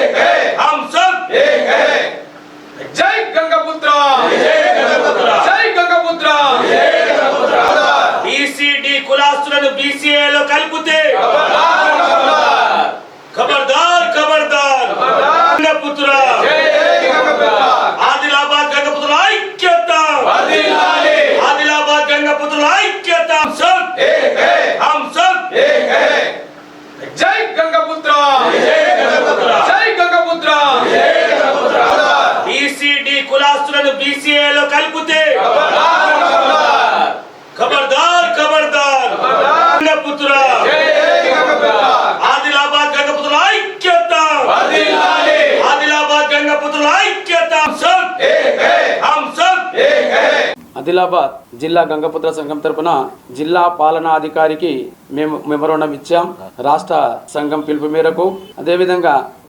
हम सब జై గంగపుత్ర జై గంగపుత్ర బీసీడీ కులాస్తులను బీసీఏలో కలిపితే ఖబర్దార్ ఖబర్దార్ గంగపుత్ర ఆదిలాబాద్ గంగపుత్రుల ఐక్యత ఆదిలాబాద్ గంగపుత్రుల ఐక్యత हम सब हम सब జై గంగపుత్ర ఆస్తులను బీసీఏలో కలిపితే ఖబర్దార్ ఖబర్దార్. ఆదిలాబాద్ ఐక్యత. ఆదిలాబాద్ ఐక్యత. ఆదిలాబాద్ జిల్లా గంగపుత్ర సంఘం తరపున జిల్లా పాలనాధికారికి మేము మెమరోనం ఇచ్చాం. రాష్ట్ర సంఘం పిలుపు మేరకు. అదేవిధంగా